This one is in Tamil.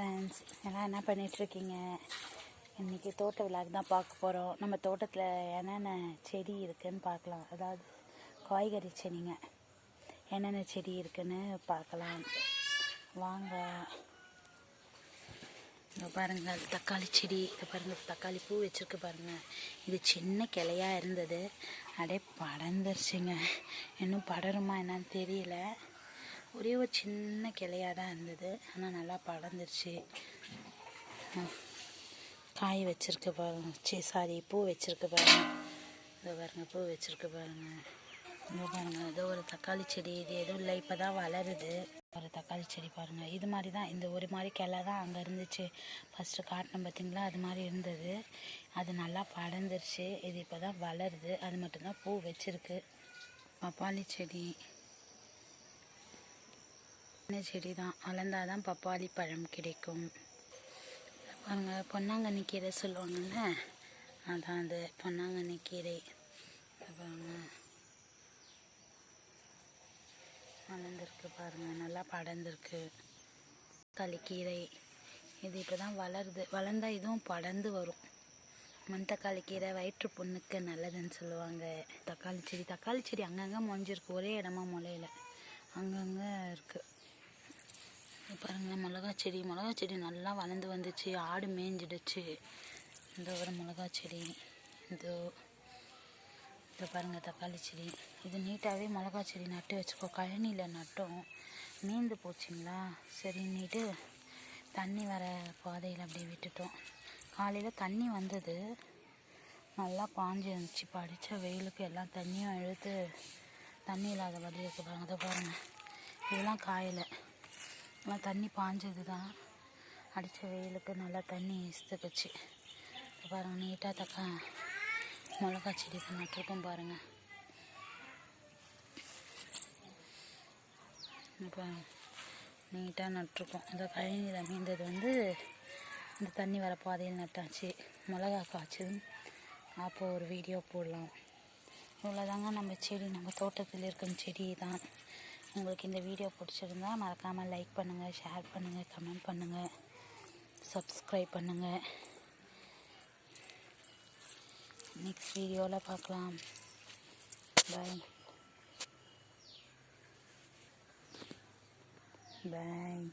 ஃப்ரெண்ட்ஸ் எல்லாம் என்ன பண்ணிகிட்ருக்கீங்க இன்றைக்கி தோட்ட விழாக்கு தான் பார்க்க போகிறோம் நம்ம தோட்டத்தில் என்னென்ன செடி இருக்குதுன்னு பார்க்கலாம். அதாவது காய்கறி செடிங்க. என்னென்ன செடி இருக்குதுன்னு பார்க்கலாம். வாங்க. இங்கே பாருங்கள் தக்காளி செடி. இதை பாருங்கள் தக்காளி பூ வச்சுருக்கு பாருங்கள் இது சின்ன கிளையாக இருந்தது. அப்படியே படர்ந்துருச்சுங்க. இன்னும் படருமா என்னன்னு தெரியல. ஒரே ஒரு சின்ன கிளையாக தான் இருந்தது. ஆனால் நல்லா படர்ந்துருச்சு. காய் வச்சுருக்கு பாருங்க. சே சாரி பூ வச்சுருக்கு பாருங்க. இதோ பாருங்க பூ வச்சுருக்கு பாருங்க. இதோ பாருங்க ஏதோ ஒரு தக்காளி செடி இது எதுவும் இல்லை இப்போ தான் வளருது. ஒரு தக்காளி செடி பாருங்கள் இது மாதிரி தான் இந்த ஒரு மாதிரி கிளை தான் அங்கே இருந்துச்சு. ஃபஸ்ட்டு காட்டினோம் பார்த்தீங்களா அது மாதிரி இருந்தது. அது நல்லா படர்ந்துருச்சு. இது இப்போ தான் வளருது. அது மட்டும்தான் பூ வச்சுருக்கு. பப்பாளி செடி. சின்ன செடி தான் வளர்ந்தாதான் தான் பப்பாளி பழம் கிடைக்கும். பாருங்க பொன்னாங்கண்ணி கீரை சொல்லுவாங்கல்ல? அதான் அது பொன்னாங்கண்ணி கீரை. பாருங்க. வளர்ந்துருக்கு பாருங்க நல்லா படர்ந்துருக்கு. களிக்கீரை இது இப்போ தான் வளருது. வளர்ந்தால் இதுவும் படர்ந்து வரும். மண்தக்காளி கீரை வயிற்று புண்ணுக்கு நல்லதுன்னு சொல்லுவாங்க. தக்காளி செடி தக்காளி செடி அங்கங்கே முளைஞ்சிருக்கு ஒரே இடமா முளையில. அங்கங்கே இருக்குது பாருங்கள் மிளகா செடி. மிளகா செடி நல்லா வளர்ந்து வந்துச்சு. ஆடு மேய்ஞ்சிடுச்சு. இந்த ஒரு மிளகா செடி. இதோ இதை பாருங்கள் தக்காளி செடி. இது நீட்டாகவே மிளகா செடி நட்டு வச்சுக்கோ. கழனியில் நட்டோம். மீந்து போச்சுங்களா? சரின்னுட்டு தண்ணி வர பாதையில் அப்படியே விட்டுட்டோம். காலையில் தண்ணி வந்தது. நல்லா பாஞ்சு இருந்துச்சு. இப்போ அடித்த வெயிலுக்கு எல்லாம் தண்ணியும் இழுத்து தண்ணி இல்லாத வழி இருக்கு பாருங்கள் அதை பாருங்கள் இதெல்லாம் காயலை. எல்லாம் தண்ணி பாஞ்சது தான் அடித்த வெயிலுக்கு நல்லா தண்ணி இசுத்துக்குச்சு இப்போ பாருங்கள் நீட்டாக தக்கா மிளகா செடி இப்போ நட்டுருக்கோம் பாருங்கள் இப்போ நீட்டாக நட்டிருக்கோம். இந்த கழனியில் மீந்தது வந்து இந்த தண்ணி வர பாதையில் நட்டாச்சு. மிளகா காய்ச்சதுன்னு அப்போ ஒரு வீடியோ போடலாம். இவ்வளோதாங்க நம்ம செடி. நம்ம தோட்டத்தில் இருக்கும் செடி தான் உங்களுக்கு இந்த வீடியோ பிடிச்சிருந்தா மறக்காமல் லைக் பண்ணுங்கள் ஷேர் பண்ணுங்கள் கமெண்ட் பண்ணுங்கள் சப்ஸ்கிரைப் பண்ணுங்கள் நெக்ஸ்ட் வீடியோவில் பார்க்கலாம். பாய் பாய்